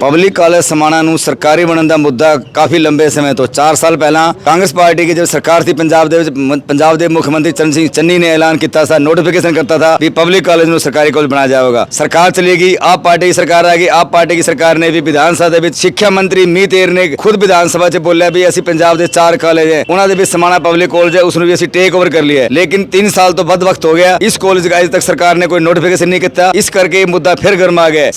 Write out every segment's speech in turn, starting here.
Public college Samana ਨੂੰ ਸਰਕਾਰੀ ਬਣਨ ਦਾ ਮੁੱਦਾ ਕਾਫੀ ਲੰਬੇ ਸਮੇਂ ਤੋਂ 4 ਸਾਲ ਪਹਿਲਾਂ ਕਾਂਗਰਸ ਪਾਰਟੀ ਦੀ ਜਦ ਸਰਕਾਰ ਸੀ ਪੰਜਾਬ ਦੇ ਵਿੱਚ ਮ- ਪੰਜਾਬ ਦੇ ਮੁੱਖ ਮੰਤਰੀ ਚਰਨ ਸਿੰਘ ਚੰਨੀ ਨੇ ਐਲਾਨ ਕੀਤਾ ਸੀ ਨੋਟੀਫਿਕੇਸ਼ਨ ਕਰਤਾ था ਵੀ ਪਬਲਿਕ ਕਾਲਜ ਨੂੰ ਸਰਕਾਰੀ ਕਾਲਜ ਬਣਾਇਆ ਜਾਵੇਗਾ ਸਰਕਾਰ ਚਲੇਗੀ ਆਪ ਪਾਰਟੀ ਦੀ ਸਰਕਾਰ ਆਏਗੀ ਆਪ ਪਾਰਟੀ ਦੀ ਸਰਕਾਰ ਨੇ ਵੀ ਵਿਧਾਨ ਸਭਾ ਦੇ ਵਿੱਚ ਸਿੱਖਿਆ ਮੰਤਰੀ ਮੀਤ ਏਰ ਨੇ ਖੁਦ ਵਿਧਾਨ ਸਭਾ 'ਚ ਬੋਲਿਆ ਵੀ ਅਸੀਂ ਪੰਜਾਬ ਦੇ ਚਾਰ ਕਾਲਜ ਹੈ ਉਹਨਾਂ ਦੇ ਵਿੱਚ ਸਮਾਣਾ ਪਬਲਿਕ ਕਾਲਜ ਹੈ ਉਸ ਨੂੰ ਵੀ ਅਸੀਂ ਟੇਕ ਓਵਰ ਕਰ ਲਿਆ ਹੈ ਲੇਕਿਨ 3 ਸਾਲ ਤੋਂ ਵੱਧ ਵਕਤ ਹੋ ਗਿਆ ਇਸ ਕਾਲਜ ਦਾ ਅਜੇ ਤੱਕ ਸਰਕਾਰ ਨੇ ਕੋਈ ਨੋਟੀਫਿਕੇਸ਼ਨ ਨਹੀਂ ਕੀਤਾ ਇਸ ਕਰਕੇ ਇਹ ਮੁੱਦਾ ਫਿਰ ਗਰਮਾ ਗਿਆ ਹੈ।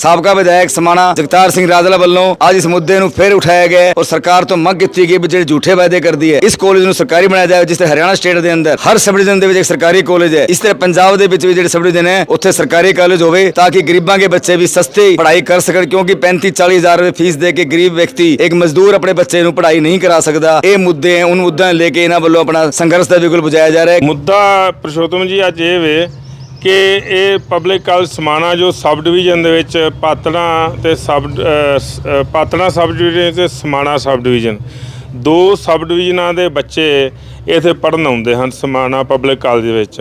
ਸਾਬਕਾ ਵੱਲੋਂ ਅੱਜ ਇਸ ਮੁੱਦੇ ਨੂੰ ਫਿਰ ਉਠਾਇਆ ਗਿਆ ਔਰ ਸਰਕਾਰ ਤੋਂ ਮੰਗ ਕੀਤੀ ਗਈ ਵੀ ਜਿਹੜੇ ਝੂਠੇ ਵਾਅਦੇ ਕਰਦੀ ਹੈ ਇਸ ਕਾਲਜ ਨੂੰ ਸਰਕਾਰੀ ਬਣਾਇਆ ਜਾਵੇ ਜਿਸ ਤਰ੍ਹਾਂ ਹਰਿਆਣਾ ਸਟੇਟ ਦੇ ਅੰਦਰ ਹਰ ਸਬ ਡਿਵੀਜ਼ਨ ਦੇ ਵਿੱਚ ਇੱਕ ਸਰਕਾਰੀ ਕਾਲਜ ਹੈ। ਇਸ ਤਰ੍ਹਾਂ ਪੰਜਾਬ ਦੇ ਵਿੱਚ ਵੀ ਜਿਹੜੇ ਸਬ ਡਿਵੀਜ਼ਨ ਹੈ ਉੱਥੇ ਸਰਕਾਰੀ ਕਾਲਜ ਹੋਵੇ ਤਾਂ ਕਿ ਗਰੀਬਾਂ ਦੇ ਬੱਚੇ ਵੀ ਸਸਤੀ ਪੜ੍ਹਾਈ ਕਰ ਸਕਣ ਕਿਉਂਕਿ 35 40 ਹਜ਼ਾਰ ਰੁਪਏ ਫੀਸ ਦੇ ਕੇ ਗਰੀਬ ਵਿਅਕਤੀ ਇੱਕ ਮਜ਼ਦੂਰ ਆਪਣੇ ਬੱਚੇ ਨੂੰ ਪੜ੍ਹਾਈ ਨਹੀਂ ਕਰਾ ਸਕਦਾ। ਇਹ ਮੁੱਦੇ ਹੈ, ਉਨ ਮੁੱਦਿਆਂ ਲੈ ਕੇ ਇਹਨਾਂ ਵੱਲੋਂ ਆਪਣਾ ਸੰਘਰਸ਼ ਦਾ ਬਿਗੁਲ ਬੁਝਾਇਆ ਜਾ ਰਿਹਾ ਹੈ। ਮੁੱਦਾ ਪ੍ਰਸ਼ੋਤਮ ਜੀ ਅੱਜ ਇਹ ਵੇ ਕਿ ਇਹ ਪਬਲਿਕ ਕਾਲਜ ਸਮਾਣਾ ਜੋ ਸਬ ਡਿਵੀਜ਼ਨ ਦੇ ਵਿੱਚ ਪਾਤਣਾ ਤੇ ਸਬ ਅ, ਪਾਤਣਾ ਸਬ ਡਿਵੀਜ਼ਨ ਤੇ ਸਮਾਣਾ ਸਬ ਡਿਵੀਜ਼ਨ ਦੋ ਸਬ ਡਿਵੀਜ਼ਨਾਂ ਦੇ ਬੱਚੇ ਇੱਥੇ ਪੜਨ ਆਉਂਦੇ ਹਨ ਸਮਾਣਾ ਪਬਲਿਕ ਕਾਲਜ ਵਿੱਚ।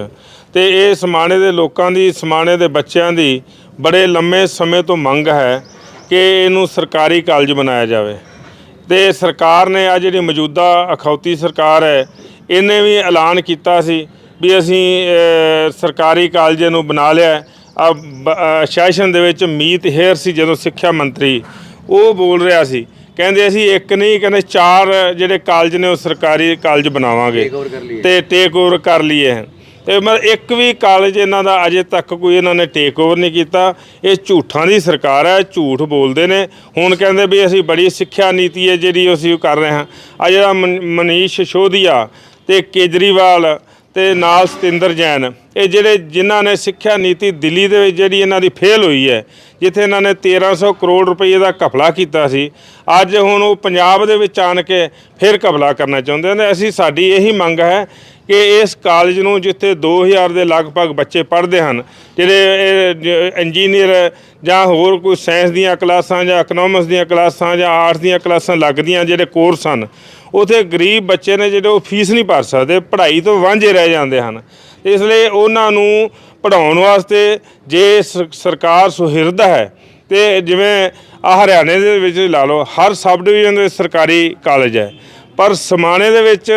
ਤੇ ਇਹ ਸਮਾਣੇ ਦੇ ਲੋਕਾਂ ਦੀ ਸਮਾਣੇ ਦੇ ਬੱਚਿਆਂ ਦੀ ਬੜੇ ਲੰਮੇ ਸਮੇਂ ਤੋਂ ਮੰਗ ਹੈ ਕਿ ਇਹਨੂੰ ਸਰਕਾਰੀ ਕਾਲਜ ਬਣਾਇਆ ਜਾਵੇ। ਤੇ ਸਰਕਾਰ ਨੇ ਆ ਜਿਹੜੀ ਮੌਜੂਦਾ ਅਖੌਤੀ ਸਰਕਾਰ ਹੈ ਇਹਨੇ ਵੀ ਐਲਾਨ ਕੀਤਾ ਸੀ ਵੀ ਅਸੀਂ ਸਰਕਾਰੀ ਕਾਲਜ ਨੂੰ ਬਣਾ ਲਿਆ। ਆ ਸੈਸ਼ਨ ਦੇ ਵਿੱਚ ਮੀਤ ਹੇਅਰ ਸੀ ਜਦੋਂ ਸਿੱਖਿਆ ਮੰਤਰੀ ਉਹ ਬੋਲ ਰਿਹਾ ਸੀ। ਕਹਿੰਦੇ ਅਸੀਂ ਇੱਕ ਨਹੀਂ ਕਹਿੰਦੇ ਚਾਰ ਜਿਹੜੇ ਕਾਲਜ ਨੇ ਉਹ ਸਰਕਾਰੀ ਕਾਲਜ ਬਣਾਵਾਂਗੇ। ਤੇ ਟੇਕ ਓਵਰ ਕਰ ਲਈਏ। ਤੇ ਮੈਂ ਇੱਕ ਵੀ ਕਾਲਜ ਇਹਨਾਂ ਦਾ ਅਜੇ ਤੱਕ ਕੋਈ ਇਹਨਾਂ ਨੇ ਟੇਕ ਓਵਰ ਨਹੀਂ ਕੀਤਾ। ਇਹ ਝੂਠਾਂ ਦੀ ਸਰਕਾਰ ਹੈ ਝੂਠ ਬੋਲਦੇ ਨੇ। ਹੁਣ ਕਹਿੰਦੇ ਵੀ ਅਸੀਂ ਬੜੀ ਸਿੱਖਿਆ ਨੀਤੀ ਹੈ ਜਿਹੜੀ ਅਸੀਂ ਕਰ ਰਹੇ ਹਾਂ। ਆ ਜਿਹੜਾ ਮਨ- ਮਨੀਸ਼ ਸ਼ੋਧੀਆ ਤੇ ਕੇਜਰੀਵਾਲ ਤੇ ਨਾਲ ਸਤਿੰਦਰ ਜੈਨ। ਇਹ ਜਿਹੜੇ ਜਿਨ੍ਹਾਂ ਨੇ ਸਿੱਖਿਆ ਨੀਤੀ ਦਿੱਲੀ ਦੇ ਵਿੱਚ ਜਿਹੜੀ ਇਹਨਾਂ ਦੀ ਫੇਲ ਹੋਈ ਹੈ, ਜਿੱਥੇ ਇਹਨਾਂ ਨੇ 1300 ਕਰੋੜ ਰੁਪਏ ਦਾ ਘਪਲਾ ਕੀਤਾ ਸੀ, ਅੱਜ ਹੁਣ ਉਹ ਪੰਜਾਬ ਦੇ ਵਿੱਚ ਆਣ ਕੇ ਫਿਰ ਘਪਲਾ ਕਰਨਾ ਚਾਹੁੰਦੇ ਨੇ। ਅਸੀਂ ਸਾਡੀ ਇਹੀ ਮੰਗ ਹੈ ਕਿ ਇਸ ਕਾਲਜ ਨੂੰ ਜਿੱਥੇ 2000 ਦੇ ਲਗਭਗ ਬੱਚੇ ਪੜ੍ਹਦੇ ਹਨ, ਜਿਹੜੇ ਇੰਜੀਨੀਅਰ ਜਾਂ ਹੋਰ ਕੋਈ ਸਾਇੰਸ ਦੀਆਂ ਕਲਾਸਾਂ ਜਾਂ ਇਕਨੋਮਿਕਸ ਦੀਆਂ ਕਲਾਸਾਂ ਜਾਂ ਆਰਟਸ ਦੀਆਂ ਕਲਾਸਾਂ ਲੱਗਦੀਆਂ ਜਿਹੜੇ ਕੋਰਸ ਹਨ, ਉਥੇ ਗਰੀਬ ਬੱਚੇ ਨੇ ਜਿਹੜੇ ਉਹ ਫੀਸ ਨਹੀਂ ਭਰ ਸਕਦੇ, ਪੜ੍ਹਾਈ ਤੋਂ ਵਾਂਝੇ ਰਹਿ ਜਾਂਦੇ ਹਨ। ਇਸ ਲਈ ਉਹਨਾਂ ਨੂੰ ਪੜਾਉਣ ਵਾਸਤੇ ਜੇ ਸਰਕਾਰ ਸੁਹਿਰਦ ਹੈ, ਤੇ ਜਿਵੇਂ ਆ ਹਰਿਆਣੇ ਦੇ ਵਿੱਚ ਲਾ ਲਓ, ਹਰ ਸਬ ਡਿਵੀਜ਼ਨ ਦੇ ਸਰਕਾਰੀ ਕਾਲਜ ਹੈ। ਪਰ ਸਮਾਣੇ ਦੇ ਵਿੱਚ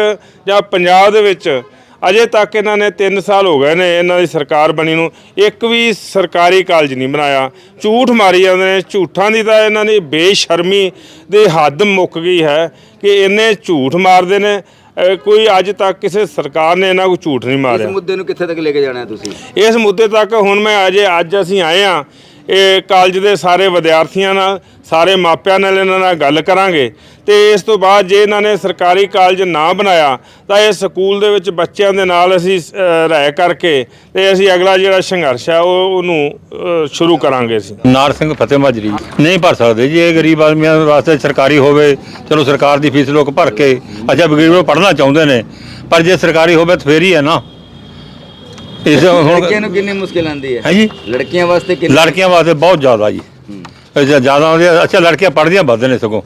ਜਾਂ ਪੰਜਾਬ ਦੇ ਵਿੱਚ ਅਜੇ ਤੱਕ ਇਹਨਾਂ ਨੇ 3 ਸਾਲ ਹੋ ਗਏ ਨੇ ਇਹਨਾਂ ਦੀ ਸਰਕਾਰ ਬਣੀ ਨੂੰ। ਇੱਕ ਵੀ ਸਰਕਾਰੀ ਕਾਲਜ ਨਹੀਂ ਬਣਾਇਆ। ਝੂਠ ਮਾਰੀ ਜਾਂਦੇ ਨੇ। ਝੂਠਾਂ ਦੀ ਤਾਂ ਇਹਨਾਂ ਦੀ ਬੇਸ਼ਰਮੀ ਦੀ ਹੱਦ ਮੁੱਕ ਗਈ ਹੈ ਕਿ ਇੰਨੇ ਝੂਠ ਮਾਰਦੇ ਨੇ। ਕੋਈ ਅੱਜ ਤੱਕ ਕਿਸੇ ਸਰਕਾਰ ਨੇ ਇਹਨਾਂ ਕੋ ਝੂਠ ਨਹੀਂ ਇਸ ਮਾਰਿਆ। ਮੁੱਦੇ ਨੂੰ ਕਿੱਥੇ ਤੱਕ ਲੈ ਕੇ ਜਾਣਾ ਤੁਸੀਂ? ਇਸ ਮੁੱਦੇ ਤੱਕ ਹੁਣ ਮੈਂ ਅਜੇ ਅੱਜ ਅਸੀਂ ਆਏ ਆ ਇਹ ਕਾਲਜ ਦੇ ਸਾਰੇ ਵਿਦਿਆਰਥੀਆਂ ਨਾਲ ਸਾਰੇ ਮਾਪਿਆਂ ਨਾਲ ਇਹਨਾਂ ਨਾਲ ਗੱਲ ਕਰਾਂਗੇ। ਤੇ ਇਸ ਤੋਂ ਬਾਅਦ ਜੇ ਇਹਨਾਂ ਨੇ ਸਰਕਾਰੀ ਕਾਲਜ ਨਾ ਬਣਾਇਆ ਤਾਂ ਇਹ ਸਕੂਲ ਦੇ ਵਿੱਚ ਬੱਚਿਆਂ ਦੇ ਨਾਲ ਅਸੀਂ ਅ, ਕਰਕੇ ਤੇ ਅਸੀਂ ਅਗਲਾ ਜਿਹੜਾ ਸੰਘਰਸ਼ ਆ ਉਹ ਉਹਨੂੰ ਸ਼ੁਰੂ ਕਰਾਂਗੇ ਅਸੀਂ। ਨਾਰ ਸਿੰਘ ਫਤਿਹ ਮਾਜਰੀ। ਨਹੀਂ ਭਰ ਸਕਦੇ ਜੀ ਇਹ ਗਰੀਬ ਆਦਮੀਆਂ ਵਾਸਤੇ ਸਰਕਾਰੀ ਹੋਵੇ ਚਲੋ ਸਰਕਾਰ ਦੀ ਫੀਸ ਲੋਕ ਭਰ ਕੇ ਅੱਛਾ ਗਰੀਬ ਲੋਕ ਪੜ੍ਹਨਾ ਚਾਹੁੰਦੇ ਨੇ ਪਰ ਜੇ ਸਰਕਾਰੀ ਹੋਵੇ ਤਾਂ ਫੇਰ ਹੀ ਹੈ ਨਾ। ਇਸ ਹੁਣ ਲੜਕੀਆਂ ਨੂੰ ਕਿੰਨੀ ਮੁਸ਼ਕਿਲ ਆਉਂਦੀ ਹੈ? ਹੈ ਜੀ? ਲੜਕੀਆਂ ਵਾਸਤੇ ਕਿੰਨੀ ਲੜਕੀਆਂ ਵਾਸਤੇ ਬਹੁਤ ਜ਼ਿਆਦਾ ਜੀ। ਇਹ ਜੇ ਜ਼ਿਆਦਾ ਹੁੰਦੀਆਂ ਅੱਛਾ ਲੜਕੀਆਂ ਪੜ੍ਹਦੀਆਂ ਵੱਧ ਨੇ ਸਗੋਂ।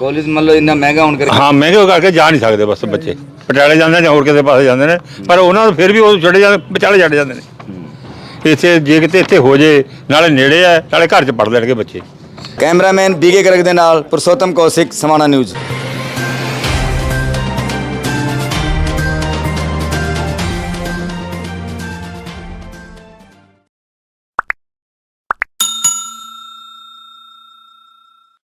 ਕਾਲਜ ਮੰਨ ਲਓ ਇੰਨਾ ਮਹਿੰਗਾ ਹੋਣ ਕਰਕੇ। ਹਾਂ ਮਹਿੰਗੇ ਕਰਕੇ ਜਾ ਨਹੀਂ ਸਕਦੇ ਬਸ ਬੱਚੇ। ਪਟਿਆਲੇ ਜਾਂਦੇ ਨੇ ਜਾਂ ਹੋਰ ਕਿਸੇ ਪਾਸੇ ਜਾਂਦੇ ਨੇ। ਪਰ ਉਹਨਾਂ ਨੂੰ ਫਿਰ ਵੀ ਉਹ ਛੱਡੇ ਜਾਂਦੇ ਵਿਚਾਲੇ ਛੱਡ ਜਾਂਦੇ ਨੇ। ਇੱਥੇ ਜੇ ਕਿਤੇ ਇੱਥੇ ਹੋ ਜੇ ਨਾਲੇ ਨੇੜੇ ਹੈ ਨਾਲੇ ਘਰ 'ਚ ਪੜ੍ਹ ਲੈਣਗੇ ਬੱਚੇ। ਕੈਮਰਾਮੈਨ ਬੀਕੇ ਕਰਕ ਦੇ ਨਾਲ ਪੁਰਸ਼ੋਤਮ ਕੌਸ਼ਿਕ ਸਮਾਣਾ ਨਿਊਜ਼।